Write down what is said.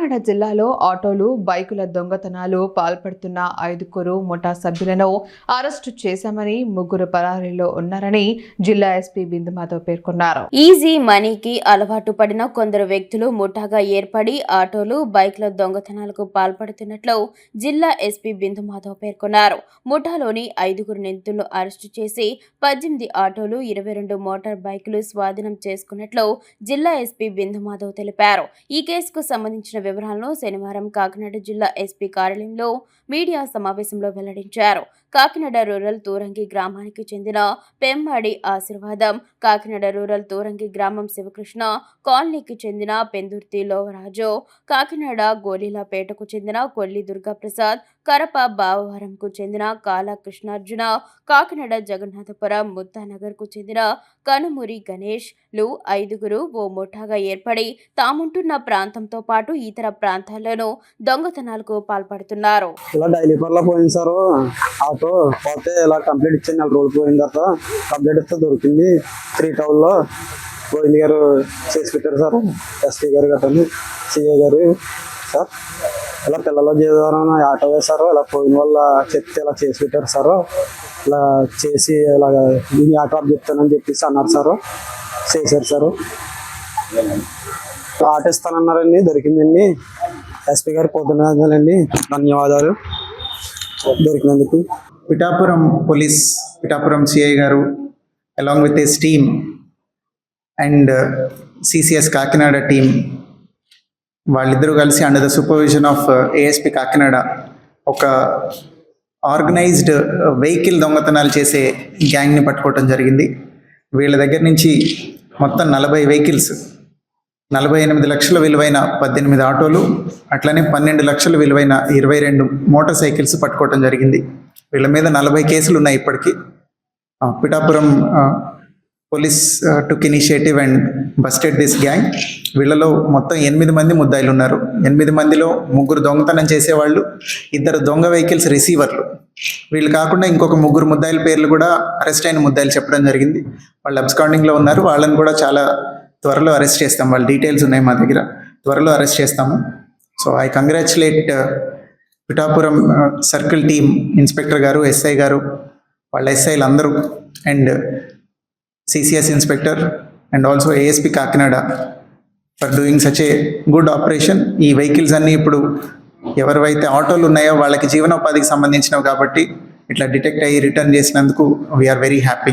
కాకినాడ జిల్లాలో ఆటోలు బైకుల దొంగతనాలు పాల్పడుతున్న ఐదుగురు ముఠా సభ్యులను అరెస్టు చేశామని ముగ్గురు పరారీలో ఉన్నారని జిల్లా ఎస్పీ బిందుమాధవ్ పేర్కొన్నారు. ఈజీ మనీకి అలవాటు పడిన కొందరు వ్యక్తులు ముఠాగా ఏర్పడి ఆటోలు బైకుల దొంగతనాలకు పాల్పడుతున్నట్లు జిల్లా ఎస్పీ బిందుమాధవ్ పేర్కొన్నారు. ముఠాలోని ఐదుగురు నిందితులను అరెస్టు చేసి పద్దెనిమిది ఆటోలు ఇరవై రెండు మోటార్ బైకులు స్వాధీనం చేసుకున్నట్లు జిల్లా ఎస్పీ బిందుమాధవ్ తెలిపారు. ఈ కేసుకు సంబంధించిన వివరాలను శనివారం కాకినాడ జిల్లా ఎస్పీ కార్యాలయంలో మీడియా సమావేశంలో వెల్లడించారు. కాకినాడ రూరల్ తూరంగి గ్రామానికి చెందిన పెమ్మాడి ఆశీర్వాదం. కాకినాడ రూరల్ తూరంగి గ్రామం శివకృష్ణ కాలనీకి చెందిన పెందుర్తి లోవరాజు. కాకినాడ గోలీలపేటకు చెందిన కొల్లి దుర్గాప్రసాద్. కరప బావవరంకు చెందిన కాల కృష్ణార్జున కాకినాడ జగన్నాథపురం ముత్తానగర్కు చెందిన కనుమూరి గణేష్. లు ఐదుగురు ఓ ముఠాగా ఏర్పడి తాముంటున్న ప్రాంతంతో పాటు ఇతర ప్రాంతాల్లోనూ దొంగతనాలకు పాల్పడుతున్నారు. ఇలా పోతే ఇలా కంప్లీట్ ఇచ్చాను నెల రోజులు పోయిన తర్వాత కంప్లీట్ ఇస్తే దొరికింది త్రీ టౌన్లో గోవింద్ గారు చేసి పెట్టారు సార్. ఎస్పీ గారు గట్టని సిఏ గారు సార్. ఇలా పిల్లలు చేద్దామని ఆటో వేశారు ఇలా పోయిన వల్ల చెప్తే ఇలా చేసి పెట్టారు సార్. ఇలా చేసి ఇలాగ దీన్ని ఆటో ఆఫ్ చెప్తానని చెప్పేసి అన్నారు సార్ చేశారు సార్. ఆటో ఇస్తానన్నారండి దొరికిందండి. ఎస్పీ గారు పొద్దునండి ధన్యవాదాలు. దొరికినందుకు పిఠాపురం పోలీస్ పిఠాపురం సిఐ గారు along with his team and CCS Kakinada team వాళ్ళిద్దరూ కలిసి under the supervision of ASP Kakinada ఒక ఆర్గనైజ్డ్ వెహికల్ uh, దొంగతనాలు చేసే గ్యాంగ్ని పట్టుకోవటం జరిగింది. వీళ్ళ దగ్గర నుంచి మొత్తం నలభై వెహికల్స్ నలభై ఎనిమిది లక్షల విలువైన పద్దెనిమిది ఆటోలు అట్లనే పన్నెండు లక్షల విలువైన ఇరవై రెండు మోటార్ సైకిల్స్ పట్టుకోవటం జరిగింది. వీళ్ళ మీద నలభై కేసులు ఉన్నాయి ఇప్పటికీ. Pithapuram police took initiative and busted this gang. వీళ్ళలో మొత్తం ఎనిమిది మంది ముద్దాయిలు ఉన్నారు ఎనిమిది మందిలో ముగ్గురు దొంగతనం చేసేవాళ్ళు ఇద్దరు దొంగ వెహికల్స్ రిసీవర్లు. వీళ్ళు కాకుండా ఇంకొక ముగ్గురు ముద్దాయిల పేర్లు కూడా అరెస్ట్ అయిన ముద్దాయిలు చెప్పడం జరిగింది. వాళ్ళు అబ్స్కాండింగ్లో ఉన్నారు. వాళ్ళని కూడా చాలా త్వరలో అరెస్ట్ చేస్తాం. వాళ్ళ డీటెయిల్స్ ఉన్నాయి మా దగ్గర. త్వరలో అరెస్ట్ చేస్తాము. So I congratulate uh, Pithapuram uh, circle team inspector గారు ఎస్ఐ గారు వాళ్ళ ఎస్ఐలు అందరూ and CCS inspector and also ASP Kakinada for doing such a good operation. ఈ వెహికల్స్ అన్నీ ఇప్పుడు ఎవరివైతే ఆటోలు ఉన్నాయో వాళ్ళకి జీవనోపాధికి సంబంధించినవి కాబట్టి ఇట్లా డిటెక్ట్ అయ్యి రిటర్న్ చేసినందుకు వీఆర్ వెరీ హ్యాపీ